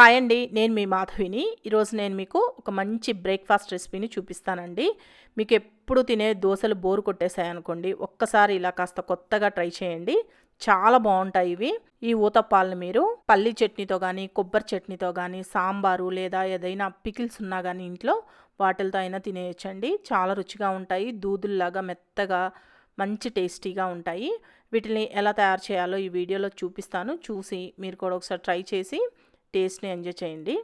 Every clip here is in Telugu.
హాయ్ అండి నేను మీ మాధవిని. ఈరోజు నేను మీకు ఒక మంచి బ్రేక్ఫాస్ట్ రెసిపీని చూపిస్తానండి. మీకు ఎప్పుడు తినే దోశలు బోరు కొట్టేసాయనుకోండి ఒక్కసారి ఇలా కాస్త కొత్తగా ట్రై చేయండి. చాలా బాగుంటాయి ఇవి. ఈ ఊతప్పాలను మీరు పల్లి చట్నీతో కానీ కొబ్బరి చట్నీతో కానీ సాంబారు లేదా ఏదైనా పికిల్స్ ఉన్నా కానీ ఇంట్లో వాటిలతో అయినా తినేయచ్చండి. చాలా రుచిగా ఉంటాయి దూదుల్లాగా మెత్తగా మంచి టేస్టీగా ఉంటాయి. వీటిని ఎలా తయారు చేయాలో ఈ వీడియోలో చూపిస్తాను. చూసి మీరు కూడా ఒకసారి ట్రై చేసి టేస్ట్ని ఎంజాయ్ చేయండి.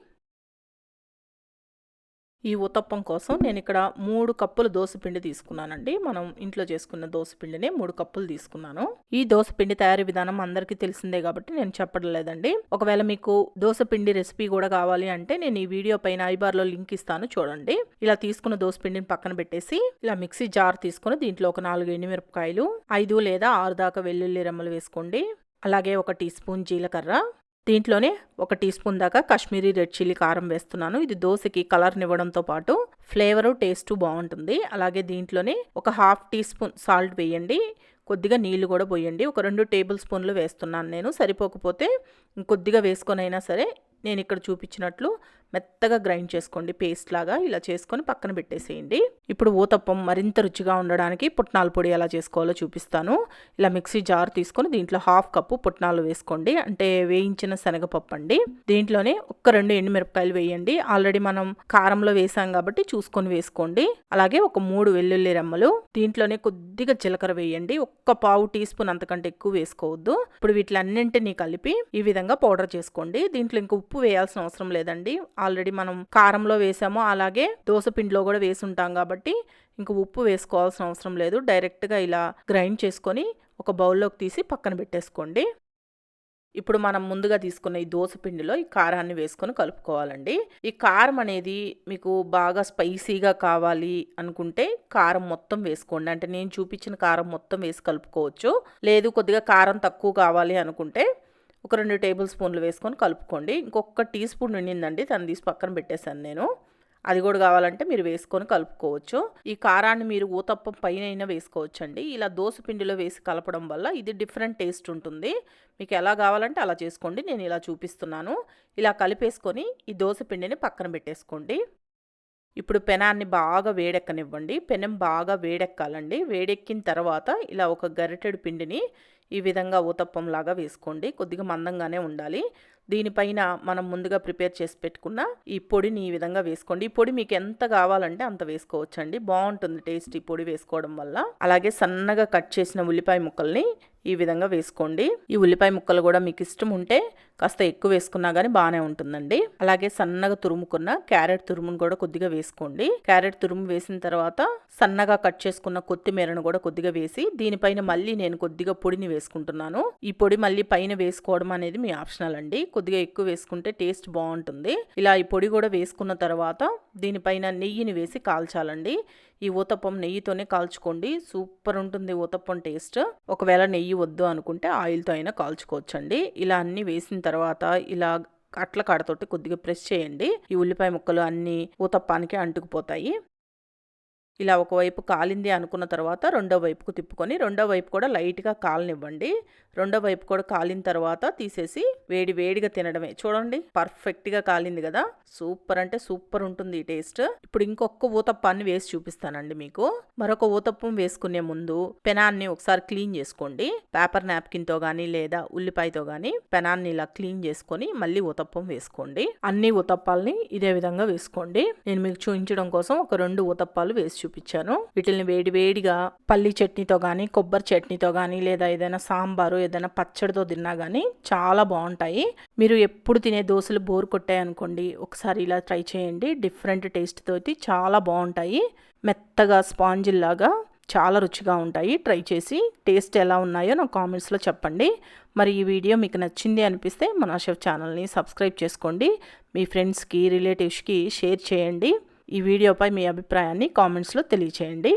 ఈ ఉతప్పం కోసం నేను ఇక్కడ మూడు కప్పులు దోసపిండి తీసుకున్నానండి. మనం ఇంట్లో చేసుకున్న దోసపిండిని మూడు కప్పులు తీసుకున్నాను. ఈ దోసపిండి తయారీ విధానం అందరికీ తెలిసిందే కాబట్టి నేను చెప్పడం లేదండి. ఒకవేళ మీకు దోసపిండి రెసిపీ కూడా కావాలి అంటే నేను ఈ వీడియో పైన ఐబార్లో లింక్ ఇస్తాను చూడండి. ఇలా తీసుకున్న దోసపిండిని పక్కన పెట్టేసి ఇలా మిక్సీ జార్ తీసుకుని దీంట్లో ఒక నాలుగు ఎండుమిరపకాయలు ఐదు లేదా ఆరు దాకా వెల్లుల్లి రెమ్మలు వేసుకోండి. అలాగే ఒక టీ స్పూన్ జీలకర్ర దీంట్లోనే ఒక టీ స్పూన్ దాకా కాశ్మీరీ రెడ్ చిల్లీ కారం వేస్తున్నాను. ఇది దోశకి కలర్నివ్వడంతో పాటు ఫ్లేవరు టేస్ట్ బాగుంటుంది. అలాగే దీంట్లోనే ఒక హాఫ్ టీ స్పూన్ సాల్ట్ వేయండి. కొద్దిగా నీళ్ళు కూడా పోయండి. ఒక రెండు టేబుల్ స్పూన్లు వేస్తున్నాను నేను. సరిపోకపోతే కొద్దిగా వేసుకొని అయినా సరే నేను ఇక్కడ చూపించినట్లు మెత్తగా గ్రైండ్ చేసుకోండి పేస్ట్ లాగా ఇలా చేసుకొని పక్కన పెట్టేసేయండి. ఇప్పుడు ఊతప్పం మరింత రుచిగా ఉండడానికి పుట్నాల పొడి ఎలా చేసుకోవాలో చూపిస్తాను. ఇలా మిక్సీ జార్ తీసుకొని దీంట్లో హాఫ్ కప్పు పుట్నాలు వేసుకోండి. అంటే వేయించిన శనగపప్పు అండి. దీంట్లోనే ఒక్క రెండు ఎండుమిరపకాయలు వేయండి. ఆల్రెడీ మనం కారంలో వేసాం కాబట్టి చూసుకొని వేసుకోండి. అలాగే ఒక మూడు వెల్లుల్లి రెమ్మలు దీంట్లోనే కొద్దిగా జీలకర్ర వేయండి. ఒక్క పావు టీ స్పూన్ అంతకంటే ఎక్కువ వేసుకోవద్దు. ఇప్పుడు వీటిలన్నింటినీ కలిపి ఈ విధంగా పౌడర్ చేసుకోండి. దీంట్లో ఇంకా ఉప్పు వేయాల్సిన అవసరం లేదండి. ఆల్రెడీ మనం కారంలో వేసామో అలాగే దోశ పిండిలో కూడా వేసి ఉంటాం కాబట్టి ఇంక ఉప్పు వేసుకోవాల్సిన అవసరం లేదు. డైరెక్ట్గా ఇలా గ్రైండ్ చేసుకొని ఒక బౌల్లోకి తీసి పక్కన పెట్టేసుకోండి. ఇప్పుడు మనం ముందుగా తీసుకున్న ఈ దోశ పిండిలో ఈ కారాన్ని వేసుకొని కలుపుకోవాలండి. ఈ కారం అనేది మీకు బాగా స్పైసీగా కావాలి అనుకుంటే కారం మొత్తం వేసుకోండి. అంటే నేను చూపించిన కారం మొత్తం వేసి కలుపుకోవచ్చు. లేదు కొద్దిగా కారం తక్కువ కావాలి అనుకుంటే ఒక రెండు టేబుల్ స్పూన్లు వేసుకొని కలుపుకోండి. ఇంకొక టీ స్పూన్ ఉండిందండి తను తీసి పక్కన పెట్టేశాను నేను. అది కూడా కావాలంటే మీరు వేసుకొని కలుపుకోవచ్చు. ఈ కారాన్ని మీరు ఊతప్పం పైన అయినా వేసుకోవచ్చు అండి ఇలా దోశ పిండిలో వేసి కలపడం వల్ల ఇది డిఫరెంట్ టేస్ట్ ఉంటుంది. మీకు ఎలా కావాలంటే అలా చేసుకోండి. నేను ఇలా చూపిస్తున్నాను. ఇలా కలిపేసుకొని ఈ దోశ పిండిని పక్కన పెట్టేసుకోండి. ఇప్పుడు పెనాన్ని బాగా వేడెక్కనివ్వండి. పెనం బాగా వేడెక్కాలండి. వేడెక్కిన తర్వాత ఇలా ఒక గరిటెడు పిండిని ఈ విధంగా ఊతప్పంలాగా వేసుకోండి. కొద్దిగా మందంగానే ఉండాలి. దీనిపైన మనం ముందుగా ప్రిపేర్ చేసి పెట్టుకున్న ఈ పొడిని ఈ విధంగా వేసుకోండి. ఈ పొడి మీకు ఎంత కావాలంటే అంత వేసుకోవచ్చండి. బాగుంటుంది టేస్ట్ ఈ పొడి వేసుకోవడం వల్ల. అలాగే సన్నగా కట్ చేసిన ఉల్లిపాయ ముక్కల్ని ఈ విధంగా వేసుకోండి. ఈ ఉల్లిపాయ ముక్కలు కూడా మీకు ఇష్టం ఉంటే కాస్త ఎక్కువ వేసుకున్నా కానీ బాగానే ఉంటుందండి. అలాగే సన్నగా తురుముకున్న క్యారెట్ తురుమును కూడా కొద్దిగా వేసుకోండి. క్యారెట్ తురుము వేసిన తర్వాత సన్నగా కట్ చేసుకున్న కొత్తిమీరను కూడా కొద్దిగా వేసి దీనిపైన మళ్ళీ నేను కొద్దిగా పొడిని వేసుకుంటున్నాను. ఈ పొడి మళ్ళీ పైన వేసుకోవడం అనేది మీ ఆప్షనల్ అండి. కొద్దిగా ఎక్కువ వేసుకుంటే టేస్ట్ బాగుంటుంది. ఇలా ఈ పొడి కూడా వేసుకున్న తర్వాత దీనిపైన నెయ్యిని వేసి కాల్చాలండి. ఈ ఊతప్పం నెయ్యితోనే కాల్చుకోండి. సూపర్ ఉంటుంది ఊతప్పం టేస్ట్. ఒకవేళ నెయ్యి వద్దు అనుకుంటే ఆయిల్తో అయినా కాల్చుకోవచ్చండి. ఇలా అన్ని వేసిన తర్వాత ఇలా అట్ల కాడతోటి కొద్దిగా ప్రెస్ చేయండి. ఈ ఉల్లిపాయ ముక్కలు అన్నీ ఊతప్పానికి అంటుకుపోతాయి. ఇలా ఒకవైపు కాలింది అనుకున్న తర్వాత రెండో వైపుకు తిప్పుకొని రెండో వైపు కూడా లైట్గా కాలనివ్వండి. రెండో వైపు కూడా కాలిన తర్వాత తీసేసి వేడి వేడిగా తినడమే. చూడండి పర్ఫెక్ట్గా కాలింది కదా. సూపర్ అంటే సూపర్ ఉంటుంది ఈ టేస్ట్. ఇప్పుడు ఇంకొక ఊతప్పాన్ని వేసి చూపిస్తానండి మీకు. మరొక ఊతప్పం వేసుకునే ముందు పెనాన్ని ఒకసారి క్లీన్ చేసుకోండి. పేపర్ నాప్కిన్తో కానీ లేదా ఉల్లిపాయతో కానీ పెనాన్ని ఇలా క్లీన్ చేసుకొని మళ్ళీ ఊతప్పం వేసుకోండి. అన్ని ఊతప్పాలని ఇదే విధంగా వేసుకోండి. నేను మీకు చూపించడం కోసం ఒక రెండు ఊతప్పాలు వేసి చూపించాను. వీటిని వేడి వేడిగా పల్లి చట్నీతో కానీ కొబ్బరి చట్నీతో కానీ లేదా ఏదైనా సాంబారు ఏదైనా పచ్చడితో తిన్నా కానీ చాలా బాగుంటాయి. మీరు ఎప్పుడు తినే దోశలు బోర్ కొట్టాయనుకోండి ఒకసారి ఇలా ట్రై చేయండి. డిఫరెంట్ టేస్ట్ తోటి చాలా బాగుంటాయి. మెత్తగా స్పాంజిల్లాగా చాలా రుచిగా ఉంటాయి. ట్రై చేసి టేస్ట్ ఎలా ఉన్నాయో నాకు కామెంట్స్లో చెప్పండి. మరి ఈ వీడియో మీకు నచ్చింది అనిపిస్తే మన షెఫ్ ఛానల్ని సబ్స్క్రైబ్ చేసుకోండి. మీ ఫ్రెండ్స్కి రిలేటివ్స్కి షేర్ చేయండి. ఈ వీడియోపై మీ అభిప్రాయాన్ని కామెంట్స్లో తెలియచేయండి.